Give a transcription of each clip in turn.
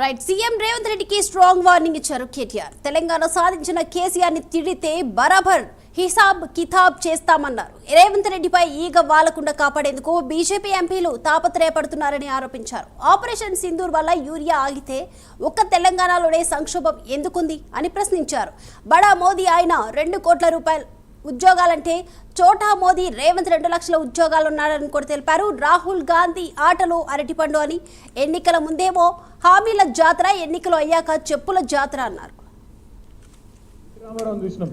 Right CM Revanth రెడ్డికి strong warning ఇచ్చారు కేటీఆర్. తెలంగాణ సాధించిన కేసీఆర్ని తిడితే బరాబర్ హిసాబ్ కితాబ్ చేస్తామన్నారు. రేవంత్ రెడ్డిపై ఈగ వాలకుండా కాపాడేందుకు బీజేపీ ఎంపీలు తాపత్రయపడుతున్నారని ఆరోపించారు. ఆపరేషన్ సింధూర్ వల్ల యూరియా ఆగితే ఒక్క తెలంగాణలోనే సంక్షోభం ఎందుకుంది అని ప్రశ్నించారు. బడా మోదీ ఆయన రెండు కోట్ల రూపాయలు ఉద్యోగాలంటే చోటా మోదీ రేవంత్ రెండు లక్షల ఉద్యోగాలు ఉన్నారని కూడా తెలిపారు. రాహుల్ గాంధీ ఆటలు అరటిపండు అని ఎన్నికల ముందేమో హామీల జాతర ఎన్నికలు అయ్యాక చెప్పుల జాతర అన్నారు. చూసినాం.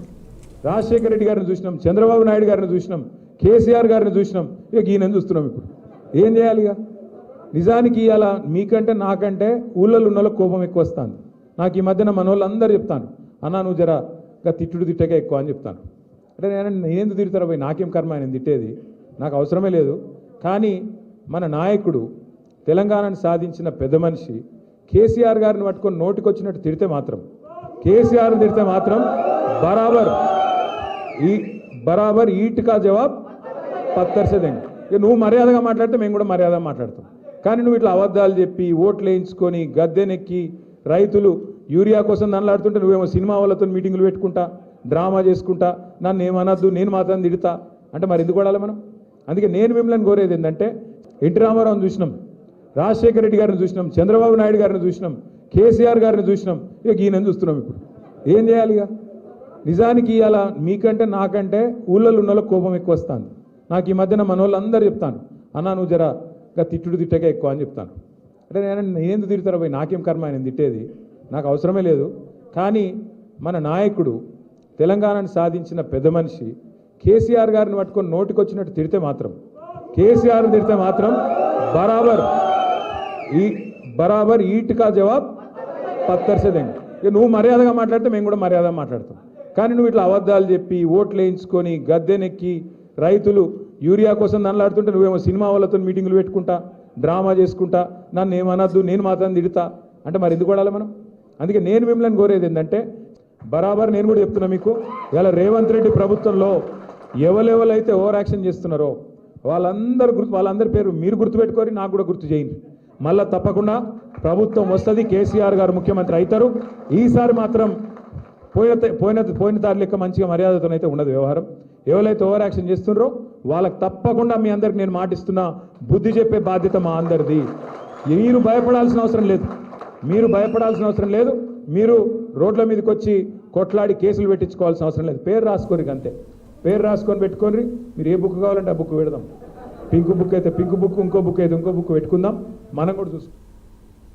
రాజశేఖర రెడ్డి గారిని చూసినాం. చంద్రబాబు నాయుడు గారిని చూసినాం. కేసీఆర్ గారిని చూసినాం. ఇక ఈయన చూస్తున్నాం ఇప్పుడు. ఏం చేయాలి ఇక? నిజానికి ఇవాళ మీకంటే నాకంటే ఊళ్ళలో ఉన్న కోపం ఎక్కువ వస్తుంది. నాకు ఈ మధ్యన మన వాళ్ళు చెప్తాను అన్నా నువ్వు జర తిట్టుడు తిట్టకే ఎక్కువ అని చెప్తాను అంటే నేను నేనెందుకు తిడతారా పోయి నాకేం కర్మ ఆయన తిట్టేది? నాకు అవసరమే లేదు. కానీ మన నాయకుడు తెలంగాణను సాధించిన పెద్ద మనిషి కేసీఆర్ గారిని పట్టుకొని నోటికొచ్చినట్టు తిడితే మాత్రం కేసీఆర్ తిడితే మాత్రం బరాబర్ ఈ బరాబర్ ఈట్ కా జవాబ్ పత్తర్సదండి ఇక నువ్వు మర్యాదగా మాట్లాడితే మేము కూడా మర్యాదగా మాట్లాడతాం. కానీ నువ్వు ఇట్లా అబద్ధాలు చెప్పి ఓట్లు వేయించుకొని గద్దెనెక్కి రైతులు యూరియా కోసం నన్లాడుతుంటే నువ్వేమో సినిమా వాళ్ళతో మీటింగులు పెట్టుకుంటా డ్రామా చేసుకుంటా నన్ను ఏమనద్దు నేను మాత్రం తిడతా. అంటే మరి ఎందుకు పడాలి మనం? అందుకే నేను మిమ్మల్ని కోరేది ఏంటంటే ఎన్టీ రామారావుని చూసినాం రాజశేఖర రెడ్డి గారిని చూసినాం చంద్రబాబు నాయుడు గారిని చూసినాం కేసీఆర్ గారిని చూసినాం ఇక ఈయనని చూస్తున్నాం ఇప్పుడు. ఏం చేయాలి ఇక? నిజానికి ఇవాళ మీకంటే నాకంటే ఊళ్ళలో ఉన్న వాళ్ళకి కోపం ఎక్కువ వస్తుంది. నాకు ఈ మధ్యన మన వాళ్ళు చెప్తాను అన్నా నువ్వు జర తిట్టుడు తిట్టకే ఎక్కువ అని చెప్తాను అంటే నేను నేనెందుకు తిడతారా పోయి నాకేం కర్మ? ఆయన తిట్టేది నాకు అవసరమే లేదు. కానీ మన నాయకుడు తెలంగాణను సాధించిన పెద్ద మనిషి కేసీఆర్ గారిని పట్టుకొని నోటికొచ్చినట్టు తిడితే మాత్రం కేసీఆర్ తిడితే మాత్రం బరాబర్ ఈ బరాబర్ ఈటుకా జవాబ్ పత్తర్ ఇక నువ్వు మర్యాదగా మాట్లాడితే మేము కూడా మర్యాదగా మాట్లాడతాం. కానీ నువ్వు ఇట్లా అబద్ధాలు చెప్పి ఓట్లు వేయించుకొని గద్దెనెక్కి రైతులు యూరియా కోసం నన్లాడుతుంటే నువ్వేమో సినిమా వాళ్ళతో మీటింగులు పెట్టుకుంటా డ్రామా చేసుకుంటా నన్ను ఏమనద్దు నేను మాత్రం తిడతా. అంటే మరి ఎందుకు పడాలి మనం? అందుకే నేను మిమ్మల్ని కోరేది ఏంటంటే బరాబర్ నేను కూడా చెప్తున్నా మీకు ఇలా రేవంత్ రెడ్డి ప్రభుత్వంలో ఎవరెవరైతే ఓవర్ యాక్షన్ చేస్తున్నారో వాళ్ళందరూ గుర్తు వాళ్ళందరి పేరు మీరు గుర్తుపెట్టుకొని నాకు కూడా గుర్తు చేయండి. మళ్ళీ తప్పకుండా ప్రభుత్వం వస్తుంది కేసీఆర్ గారు ముఖ్యమంత్రి అవుతారు. ఈసారి మాత్రం పోయిన పోయిన పోయిన దారి లెక్క మంచిగా మర్యాదతోనైతే ఉండదు వ్యవహారం. ఎవరైతే ఓవర్ యాక్షన్ చేస్తున్నారో వాళ్ళకి తప్పకుండా మీ అందరికి నేను మాటిస్తున్నా బుద్ధి చెప్పే బాధ్యత మా అందరిది. మీరు భయపడాల్సిన అవసరం లేదు. మీరు భయపడాల్సిన అవసరం లేదు. మీరు రోడ్ల మీదకి వచ్చి కొట్లాడి కేసులు పెట్టించుకోవాల్సిన అవసరం లేదు. పేరు రాసుకోరికి అంతే. పేరు రాసుకొని పెట్టుకోండి. మీరు ఏ బుక్ కావాలంటే ఆ బుక్ పెడదాం. పింక్ బుక్ అయితే పింక్ బుక్ ఇంకో బుక్ అయితే ఇంకో బుక్ పెట్టుకుందాం. మనం కూడా చూసుకుందాం.